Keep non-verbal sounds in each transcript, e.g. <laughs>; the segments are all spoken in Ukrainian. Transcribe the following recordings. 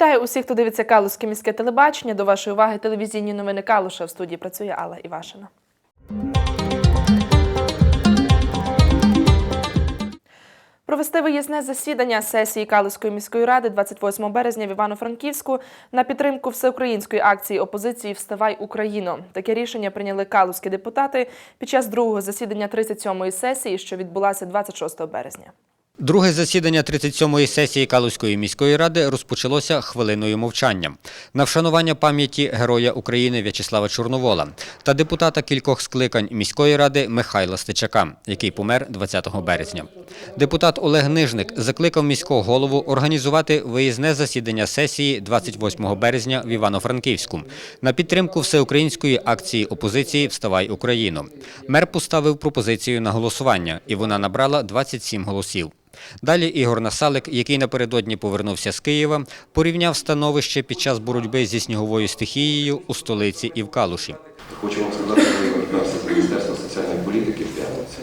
Вітаю усіх, хто дивиться Калузьке міське телебачення. До вашої уваги телевізійні новини Калуша. В студії працює Алла Івашина. Провести виїзне засідання сесії Калузької міської ради 28 березня в Івано-Франківську на підтримку всеукраїнської акції опозиції Вставай Україно. Таке рішення прийняли калузькі депутати під час другого засідання 37-ї сесії, що відбулася 26 березня. Друге засідання 37-ї сесії Калузької міської ради розпочалося хвилиною мовчання на вшанування пам'яті Героя України В'ячеслава Чорновола та депутата кількох скликань міської ради Михайла Стечака, який помер 20 березня. Депутат Олег Нижник закликав міського голову організувати виїзне засідання сесії 28 березня в Івано-Франківську на підтримку всеукраїнської акції опозиції Вставай Україну. Мер поставив пропозицію на голосування, і вона набрала 27 голосів. Далі Ігор Насалик, який напередодні повернувся з Києва, порівняв становище під час боротьби зі сніговою стихією у столиці і в Калуші. Хочу вам сказати, що я вертався з Міністерства соціальної політики в п'ятницю.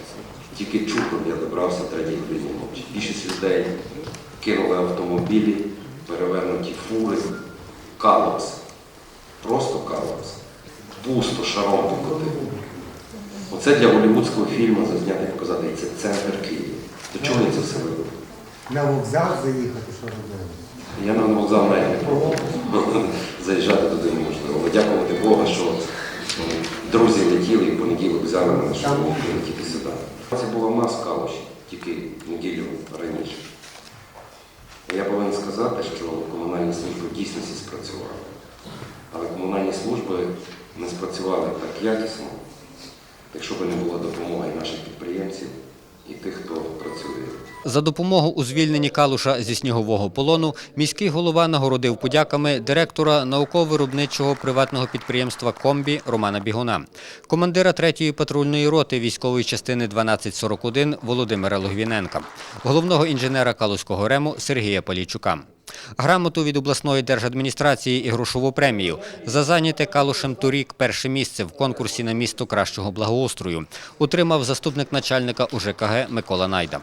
Тільки чудом я добрався третій годині ночі. Більшість людей кинули автомобілі, перевернуті фури, калопс. Просто калопс. Пусто шаром покотив. Оце для голівудського фільму зазняти показати. Це центр Києва. До чого я це все робив? На вокзал заїхати, що робили? Я на вокзал навіть не пробував. Заїжджати туди неможливо. Але дякувати Богу, що друзі летіли і в понеділок взяли мене, щоб летіти сюди. Це була мас в Калуші, тільки неділю раніше. Я повинен сказати, що комунальні служби в дійсності спрацювали. Але комунальні служби не спрацювали так якісно, якщо б не було допомоги наших підприємців і тих, хто працює. За допомогу у звільненні Калуша зі снігового полону міський голова нагородив подяками директора науково-виробничого приватного підприємства «Комбі» Романа Бігуна, командира 3-ї патрульної роти військової частини 1241 Володимира Логвіненка, головного інженера Калузького рему Сергія Палійчука. Грамоту від обласної держадміністрації і грошову премію за зайняте Калушем торік перше місце в конкурсі на місто кращого благоустрою отримав заступник начальника УЖКГ Микола Найда.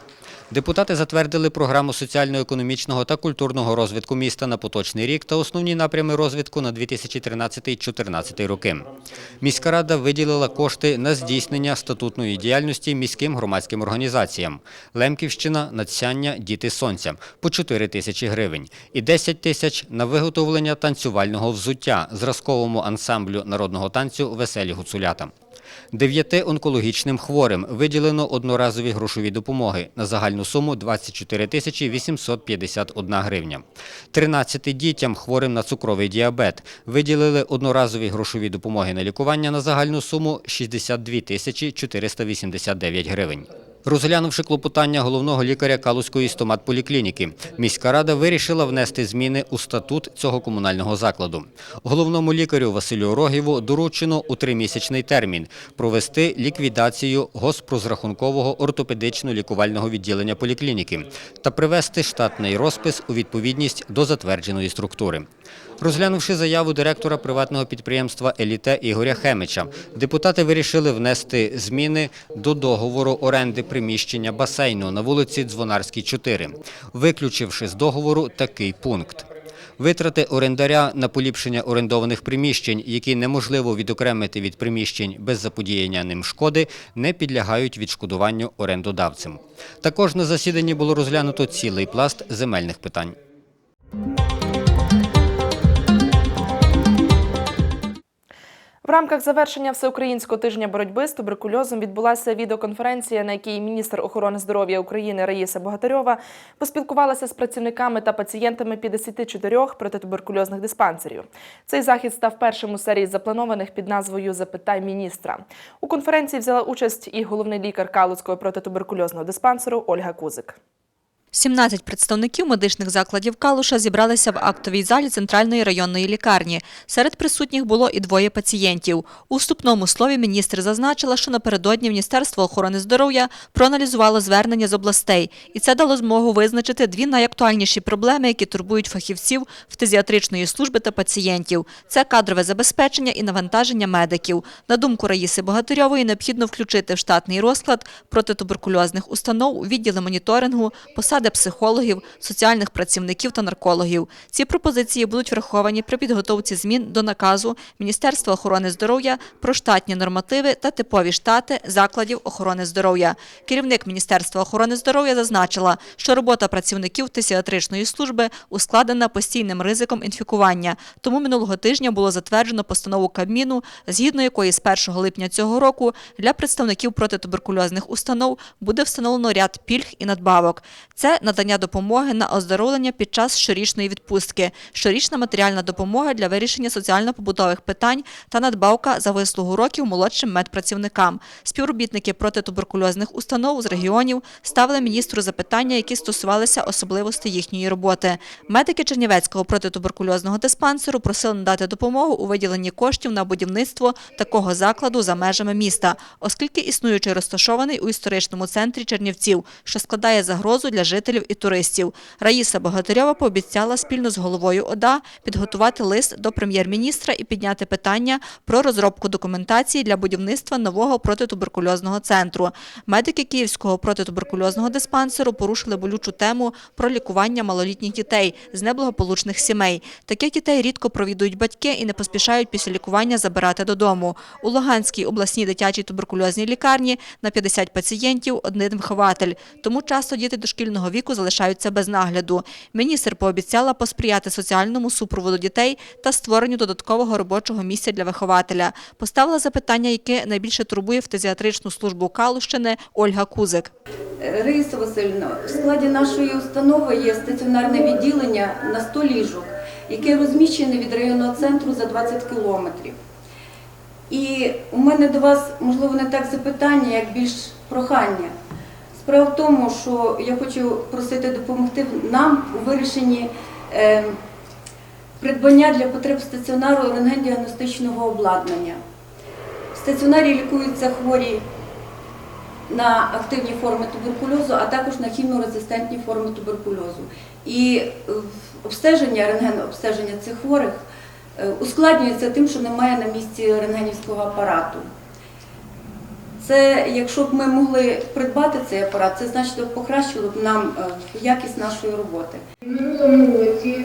Депутати затвердили програму соціально-економічного та культурного розвитку міста на поточний рік та основні напрями розвитку на 2013-2014 роки. Міська рада виділила кошти на здійснення статутної діяльності міським громадським організаціям Лемківщина, Надсяння, Діти Сонця по 4 тисячі гривень і 10 тисяч на виготовлення танцювального взуття зразковому ансамблю народного танцю Веселі гуцулята. Дев'яти онкологічним хворим виділено одноразові грошові допомоги на загальну суму 24 тисячі 851 гривня. 13 дітям хворим на цукровий діабет виділили одноразові грошові допомоги на лікування на загальну суму 62 тисячі 489 гривень. Розглянувши клопотання головного лікаря Калузької стоматполіклініки, міська рада вирішила внести зміни у статут цього комунального закладу. Головному лікарю Василю Рогіву доручено у тримісячний термін провести ліквідацію госпрозрахункового ортопедично-лікувального відділення поліклініки та привести штатний розпис у відповідність до затвердженої структури. Розглянувши заяву директора приватного підприємства Еліте Ігоря Хемича, депутати вирішили внести зміни до договору оренди приміщення басейну на вулиці Дзвонарській, 4, виключивши з договору такий пункт. Витрати орендаря на поліпшення орендованих приміщень, які неможливо відокремити від приміщень без заподіяння ним шкоди, не підлягають відшкодуванню орендодавцям. Також на засіданні було розглянуто цілий пласт земельних питань. Рамках завершення всеукраїнського тижня боротьби з туберкульозом відбулася відеоконференція, на якій міністр охорони здоров'я України Раїса Богатарьова поспілкувалася з працівниками та пацієнтами 54 протитуберкульозних диспансерів. Цей захід став першим у серії запланованих під назвою Запитай міністра. У конференції взяла участь і головний лікар Калуцького протитуберкульозного диспансеру Ольга Кузик. 17 представників медичних закладів Калуша зібралися в актовій залі центральної районної лікарні. Серед присутніх було і двоє пацієнтів. У вступному слові міністр зазначила, що напередодні Міністерство охорони здоров'я проаналізувало звернення з областей, і це дало змогу визначити дві найактуальніші проблеми, які турбують фахівців фтизіатричної служби та пацієнтів. Це кадрове забезпечення і навантаження медиків. На думку Раїси Богатирьової, необхідно включити в штатний розклад протитуберкульозних установ, відділи моніторингу, посади бригади психологів, соціальних працівників та наркологів. Ці пропозиції будуть враховані при підготовці змін до наказу Міністерства охорони здоров'я про штатні нормативи та типові штати закладів охорони здоров'я. Керівник Міністерства охорони здоров'я зазначила, що робота працівників фтизіатричної служби ускладнена постійним ризиком інфікування. Тому минулого тижня було затверджено постанову Кабміну, згідно якої з 1 липня цього року для представників протитуберкульозних установ буде встановлено ряд пільг і надбавок. Це надання допомоги на оздоровлення під час щорічної відпустки, щорічна матеріальна допомога для вирішення соціально-побутових питань та надбавка за вислугу років молодшим медпрацівникам. Співробітники протитуберкульозних установ з регіонів ставили міністру запитання, які стосувалися особливостей їхньої роботи. Медики Чернівецького протитуберкульозного диспансеру просили надати допомогу у виділенні коштів на будівництво такого закладу за межами міста, оскільки існуючий розташований у історичному центрі Чернівців, що складає загрозу для жителів і туристів. Раїса Богатирьова пообіцяла спільно з головою ОДА підготувати лист до прем'єр-міністра і підняти питання про розробку документації для будівництва нового протитуберкульозного центру. Медики Київського протитуберкульозного диспансеру порушили болючу тему про лікування малолітніх дітей з неблагополучних сімей. Таких дітей рідко провідують батьки і не поспішають після лікування забирати додому. У Луганській обласній дитячій туберкульозній лікарні на 50 пацієнтів один вихователь. Тому часто діти дошкільного віку залишаються без нагляду. Міністр пообіцяла посприяти соціальному супроводу дітей та створенню додаткового робочого місця для вихователя. Поставила запитання, яке найбільше турбує фтизіатричну службу Калущини Ольга Кузик. Раїса Васильівна, в складі нашої установи є стаціонарне відділення на 100 ліжок, яке розміщене від районного центру за 20 кілометрів. І у мене до вас, можливо, не так запитання, як більш прохання. Справа в тому, що я хочу просити допомогти нам у вирішенні е, придбання для потреб стаціонару рентген-діагностичного обладнання. В стаціонарі лікуються хворі на активні форми туберкульозу, а також на хіміорезистентні форми туберкульозу. І е, обстеження, рентген-обстеження цих хворих е, ускладнюється тим, що немає на місці рентгенівського апарату. Це, якщо б ми могли придбати цей апарат, це значно покращило б нам е, якість нашої роботи. Минулому році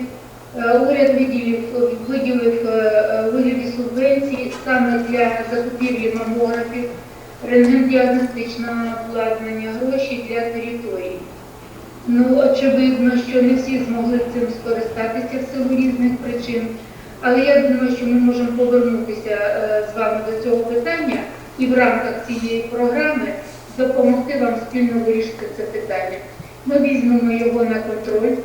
е, уряд виділив, виділив е, вигляді субвенції саме для закупівлі мамографів, рентген-діагностичного обладнання, гроші для території. Ну, очевидно, що не всі змогли цим скористатися в силу різних причин, але я думаю, що ми можемо повернутися з вами до цього питання і в рамках цієї програми допомогти вам спільно вирішити це питання. Ми візьмемо його на контроль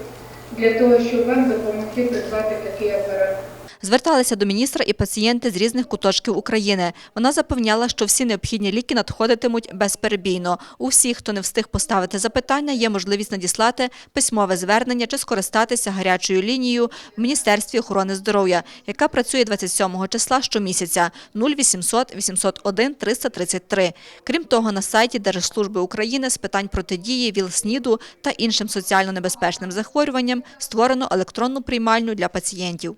для того, щоб вам допомогти придбати такий апарат. Зверталися до міністра і пацієнти з різних куточків України. Вона запевняла, що всі необхідні ліки надходитимуть безперебійно. У всіх, хто не встиг поставити запитання, є можливість надіслати письмове звернення чи скористатися гарячою лінією в Міністерстві охорони здоров'я, яка працює 27 числа щомісяця 0800 801 333. Крім того, на сайті Держслужби України з питань протидії ВІЛ-СНІДу та іншим соціально небезпечним захворюванням створено електронну приймальню для пацієнтів.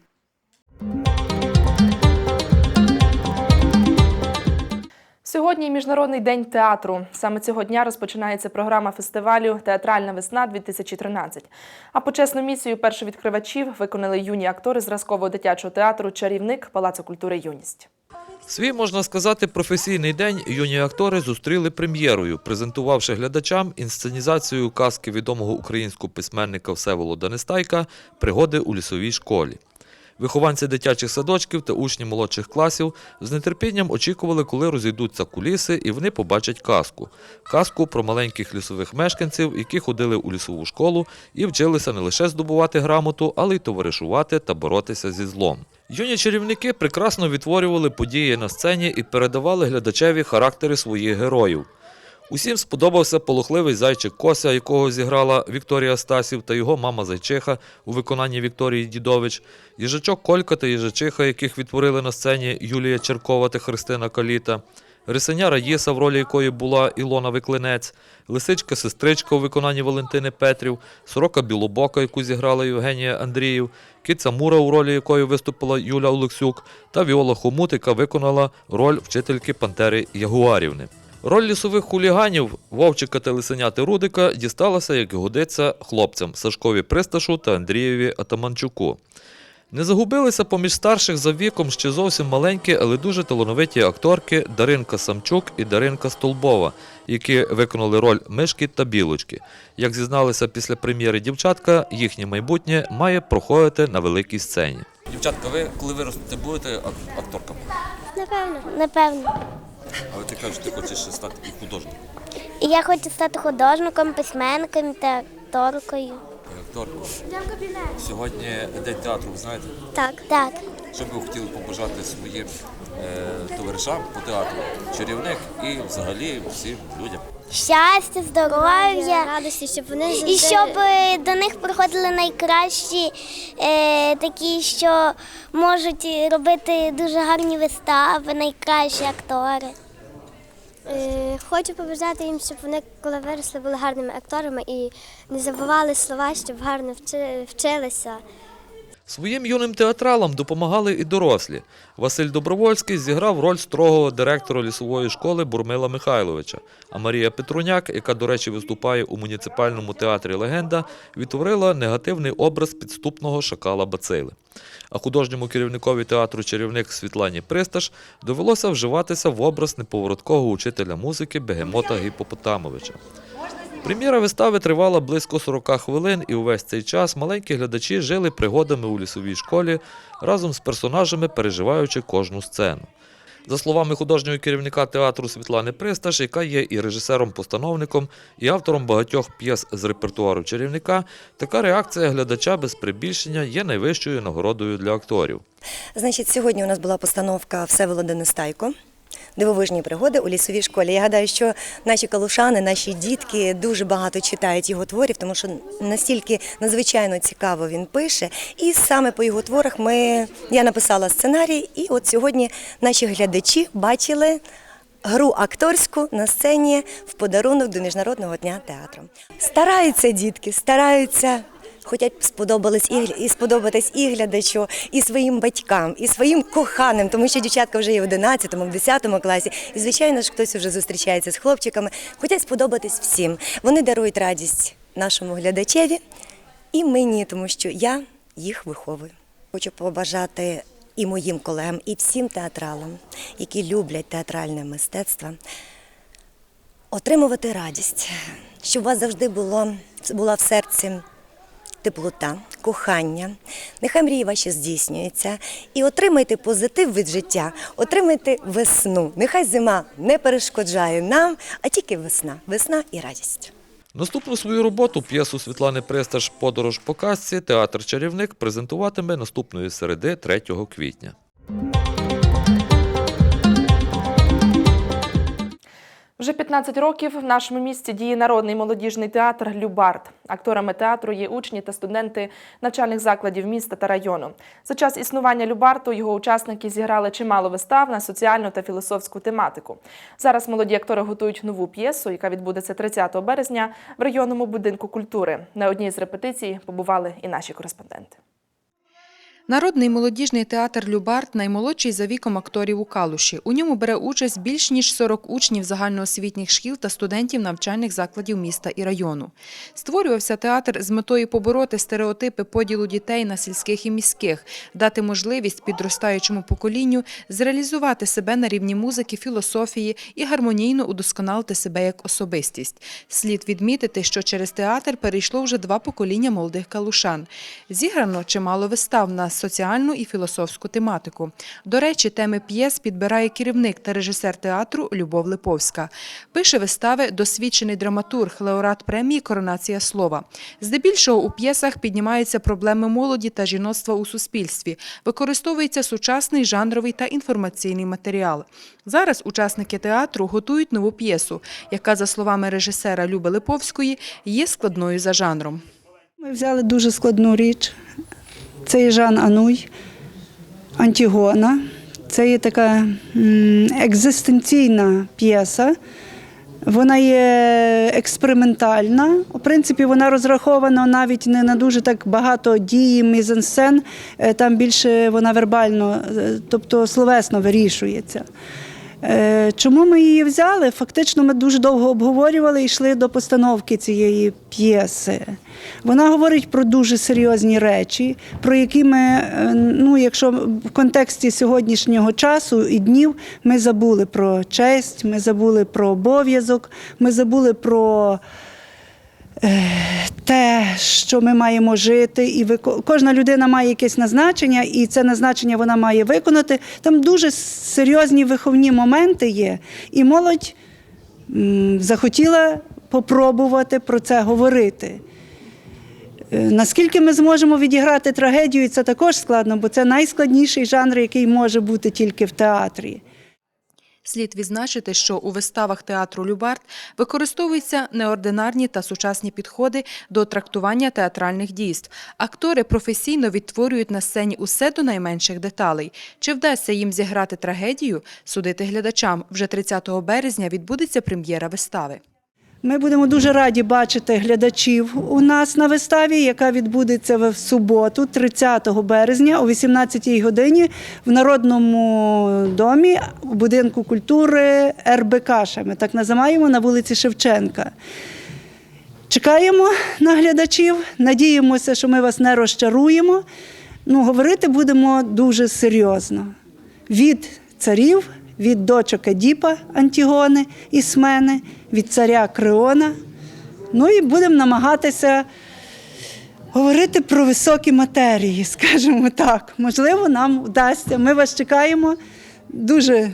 Сьогодні міжнародний день театру. Саме цього дня розпочинається програма фестивалю Театральна весна 2013. А почесну місію першовідкривачів виконали юні актори зразкового дитячого театру Чарівник Палацу культури Юність. Свій, можна сказати, професійний день юні актори зустріли прем'єрою, презентувавши глядачам інсценізацію казки відомого українського письменника Всеволода Нестайка Пригоди у лісовій школі. Вихованці дитячих садочків та учні молодших класів з нетерпінням очікували, коли розійдуться куліси і вони побачать казку. Казку про маленьких лісових мешканців, які ходили у лісову школу і вчилися не лише здобувати грамоту, але й товаришувати та боротися зі злом. Юні чарівники прекрасно відтворювали події на сцені і передавали глядачеві характери своїх героїв. Усім сподобався полохливий зайчик Кося, якого зіграла Вікторія Стасів та його мама Зайчиха у виконанні Вікторії Дідович, їжачок Колька та їжачиха, яких відтворили на сцені Юлія Черкова та Христина Каліта, Рисеня Раїса, в ролі якої була Ілона Виклинець, лисичка-сестричка у виконанні Валентини Петрів, сорока Білобока, яку зіграла Євгенія Андріїв, киця Мура, у ролі якої виступила Юля Олексюк, та Віола Хомут, яка виконала роль вчительки Пантери Ягуарівни. Роль лісових хуліганів Вовчика та лисеняти Рудика дісталася, як годиться, хлопцям Сашкові Присташу та Андрієві Атаманчуку. Не загубилися поміж старших за віком ще зовсім маленькі, але дуже талановиті акторки Даринка Самчук і Даринка Столбова, які виконали роль Мишки та Білочки. Як зізналися після прем'єри дівчатка, їхнє майбутнє має проходити на великій сцені. Дівчатка, ви коли виростете, будете ак- акторками? Напевно, напевно. Але ти кажеш, ти хочеш стати і художником, І я хочу стати художником, письменником та акторкою. і акторкою. Сьогодні день театру, ви знаєте? Так. Так. Що б ви хотіли побажати своїм е, товаришам по театру, чарівник і взагалі всім людям? Щастя, здоров'я, радості, щоб вони і щоб е, до них приходили найкращі, е, такі, що можуть робити дуже гарні вистави, найкращі актори. Е, Хочу побажати їм, щоб вони, коли виросли, були гарними акторами і не забували слова, щоб гарно вчи- вчилися. Своїм юним театралам допомагали і дорослі. Василь Добровольський зіграв роль строгого директора лісової школи Бурмила Михайловича. А Марія Петруняк, яка, до речі, виступає у муніципальному театрі Легенда, відтворила негативний образ підступного шакала Бацили. А художньому керівникові театру чарівник Світлані Присташ довелося вживатися в образ неповороткового учителя музики Бегемота Гіпопотамовича. Прем'єра вистави тривала близько 40 хвилин, і увесь цей час маленькі глядачі жили пригодами у лісовій школі разом з персонажами, переживаючи кожну сцену. За словами художнього керівника театру Світлани Присташ, яка є і режисером-постановником, і автором багатьох п'єс з репертуару чарівника, така реакція глядача без прибільшення є найвищою нагородою для акторів. Значить, сьогодні у нас була постановка Всеволода Нестайко. Дивовижні пригоди у лісовій школі. Я гадаю, що наші калушани, наші дітки дуже багато читають його творів, тому що настільки надзвичайно цікаво він пише. І саме по його творах ми я написала сценарій, і от сьогодні наші глядачі бачили. Гру акторську на сцені в подарунок до міжнародного дня театру. Стараються дітки, стараються Хочуть сподобались і, і сподобатись і глядачу, і своїм батькам, і своїм коханим, тому що дівчатка вже є в 11, в 10 класі. І звичайно ж хтось вже зустрічається з хлопчиками. Хочуть сподобатись всім. Вони дарують радість нашому глядачеві і мені, тому що я їх виховую. Хочу побажати і моїм колегам, і всім театралам, які люблять театральне мистецтво, отримувати радість, щоб у вас завжди було, була в серці теплота, кохання. Нехай мрії ваші здійснюються. І отримайте позитив від життя, отримайте весну. Нехай зима не перешкоджає нам, а тільки весна. Весна і радість. Наступну свою роботу п'єсу Світлани Престаж Подорож по казці театр Чарівник презентуватиме наступної середи 3 квітня. Вже 15 років в нашому місті діє народний молодіжний театр Любард. Акторами театру є учні та студенти навчальних закладів міста та району. За час існування Любарту його учасники зіграли чимало вистав на соціальну та філософську тематику. Зараз молоді актори готують нову п'єсу, яка відбудеться 30 березня в районному будинку культури. На одній з репетицій побували і наші кореспонденти. Народний молодіжний театр Любарт наймолодший за віком акторів у Калуші. У ньому бере участь більш ніж 40 учнів загальноосвітніх шкіл та студентів навчальних закладів міста і району. Створювався театр з метою побороти стереотипи поділу дітей на сільських і міських, дати можливість підростаючому поколінню зреалізувати себе на рівні музики, філософії і гармонійно удосконалити себе як особистість. Слід відмітити, що через театр перейшло вже два покоління молодих калушан. Зіграно чимало вистав на соціальну і філософську тематику. До речі, теми п'єс підбирає керівник та режисер театру Любов Липовська. Пише вистави досвідчений драматург, лауреат премії Коронація слова. Здебільшого у п'єсах піднімаються проблеми молоді та жіноцтва у суспільстві. Використовується сучасний жанровий та інформаційний матеріал. Зараз учасники театру готують нову п'єсу, яка, за словами режисера Люби Липовської, є складною за жанром. Ми взяли дуже складну річ. Це є Жан Ануй, Антігона. Це є така екзистенційна п'єса. Вона є експериментальна. У принципі, вона розрахована навіть не на дуже так багато дії, мізансцен. Е, Там більше вона вербально, е, тобто словесно вирішується. Е, Чому ми її взяли? Фактично, ми дуже довго обговорювали і йшли до постановки цієї п'єси. Вона говорить про дуже серйозні речі, про які ми, е, ну, якщо в контексті сьогоднішнього часу і днів, ми забули про честь, ми забули про обов'язок, ми забули про те, що ми маємо жити, і вико- кожна людина має якесь назначення, і це назначення вона має виконати. Там дуже серйозні виховні моменти є, і молодь захотіла попробувати про це говорити. Е, Наскільки ми зможемо відіграти трагедію, це також складно, бо це найскладніший жанр, який може бути тільки в театрі. Слід відзначити, що у виставах театру Любарт використовуються неординарні та сучасні підходи до трактування театральних дійств. Актори професійно відтворюють на сцені усе до найменших деталей. Чи вдасться їм зіграти трагедію, судити глядачам. Вже 30 березня відбудеться прем'єра вистави. Ми будемо дуже раді бачити глядачів у нас на виставі, яка відбудеться в суботу, 30 березня о 18-й годині в Народному домі у будинку культури РБК, ми так називаємо, на вулиці Шевченка. Чекаємо на глядачів, надіємося, що ми вас не розчаруємо. Ну, говорити будемо дуже серйозно. Від царів, від дочок Едіпа Антігони і Смени, від царя Креона. Ну і будемо намагатися говорити про високі матерії, <laughs> скажімо так. Можливо, нам вдасться. Ми вас чекаємо. Дуже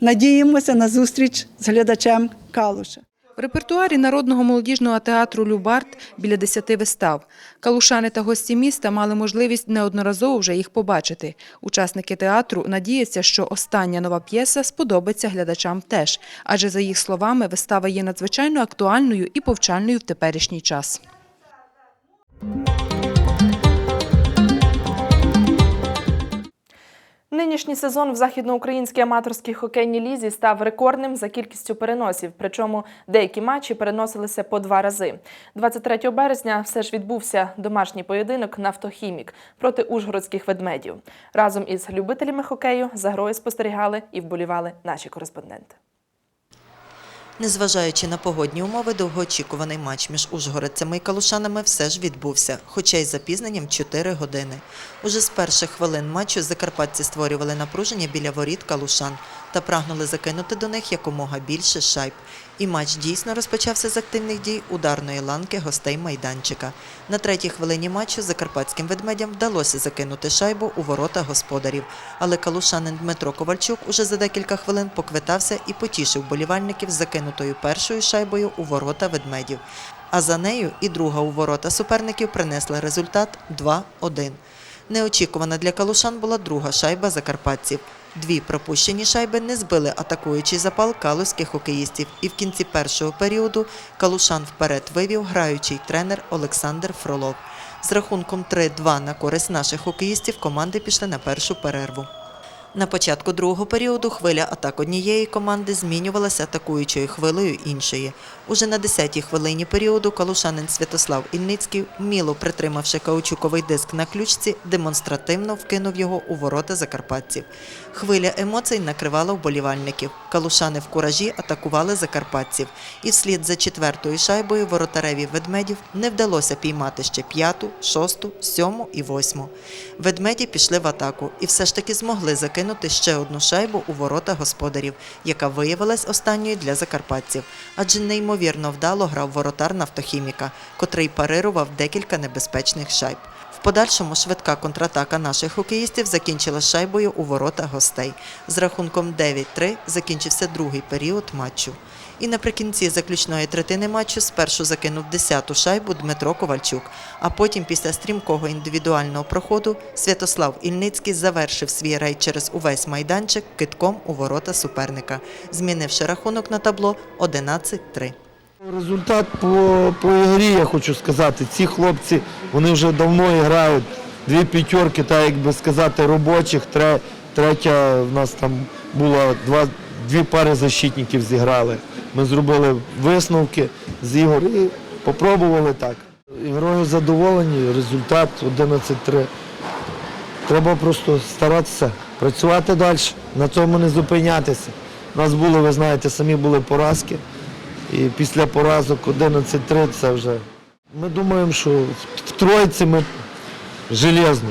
надіємося на зустріч з глядачем Калуша. Репертуарі народного молодіжного театру Любарт біля десяти вистав. Калушани та гості міста мали можливість неодноразово вже їх побачити. Учасники театру надіються, що остання нова п'єса сподобається глядачам теж, адже за їх словами вистава є надзвичайно актуальною і повчальною в теперішній час. Нинішній сезон в західноукраїнській аматорській хокейній лізі став рекордним за кількістю переносів. Причому деякі матчі переносилися по два рази. 23 березня все ж відбувся домашній поєдинок «Нафтохімік» проти ужгородських ведмедів. Разом із любителями хокею за грою спостерігали і вболівали наші кореспонденти. Незважаючи на погодні умови, довгоочікуваний матч між ужгородцями і калушанами все ж відбувся, хоча й запізненням 4 години. Уже з перших хвилин матчу закарпатці створювали напруження біля воріт калушан та прагнули закинути до них якомога більше шайб. І матч дійсно розпочався з активних дій ударної ланки гостей майданчика. На третій хвилині матчу закарпатським ведмедям вдалося закинути шайбу у ворота господарів, але калушанин Дмитро Ковальчук уже за декілька хвилин поквитався і потішив болівальників закинутою першою шайбою у ворота ведмедів. А за нею і друга у ворота суперників принесла результат 2-1. Неочікувана для калушан була друга шайба закарпатців. Дві пропущені шайби не збили атакуючий запал калузьких хокеїстів. І в кінці першого періоду калушан вперед вивів граючий тренер Олександр Фролов. З рахунком 3-2 на користь наших хокеїстів команди пішли на першу перерву. На початку другого періоду хвиля атак однієї команди змінювалася атакуючою хвилею іншої. Уже на 10-й хвилині періоду калушанин Святослав Ільницький, вміло притримавши каучуковий диск на ключці, демонстративно вкинув його у ворота закарпатців. Хвиля емоцій накривала вболівальників. Калушани в куражі атакували закарпатців. І вслід за четвертою шайбою воротареві ведмедів не вдалося піймати ще п'яту, шосту, сьому і восьму. Ведмеді пішли в атаку і все ж таки змогли закинути ще одну шайбу у ворота господарів, яка виявилась останньою для закарпатців. Адже неймовірно вдало грав воротар нафтохіміка, котрий парирував декілька небезпечних шайб. В подальшому швидка контратака наших хокеїстів закінчила шайбою у ворота гостей. З рахунком 9-3 закінчився другий період матчу. І наприкінці заключної третини матчу спершу закинув 10-ту шайбу Дмитро Ковальчук, а потім після стрімкого індивідуального проходу Святослав Ільницький завершив свій рейд через увесь майданчик китком у ворота суперника, змінивши рахунок на табло 11-3. Результат по, по ігрі, я хочу сказати, ці хлопці вони вже давно грають. Дві п'ятерки, так як би сказати, робочих, третя в нас там була два, дві пари защитників зіграли. Ми зробили висновки з ігор і попробували так. Ігрою задоволені, результат 11-3. Треба просто старатися працювати далі, на цьому не зупинятися. У нас були, ви знаєте, самі були поразки. І після поразок 11-3 це вже. Ми думаємо, що в тройці ми железно.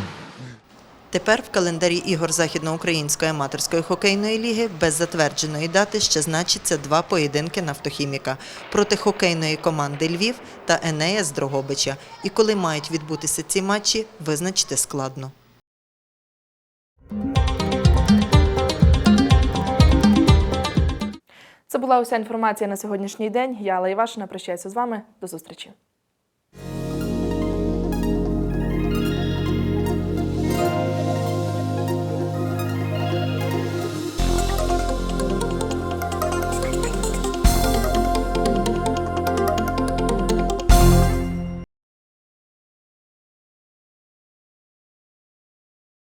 Тепер в календарі ігор Західноукраїнської аматорської хокейної ліги без затвердженої дати ще значиться два поєдинки нафтохіміка проти хокейної команди Львів та Енея з Дрогобича. І коли мають відбутися ці матчі, визначити складно. Це була уся інформація на сьогоднішній день. Я Алла Івашина. Прощаюся з вами. До зустрічі.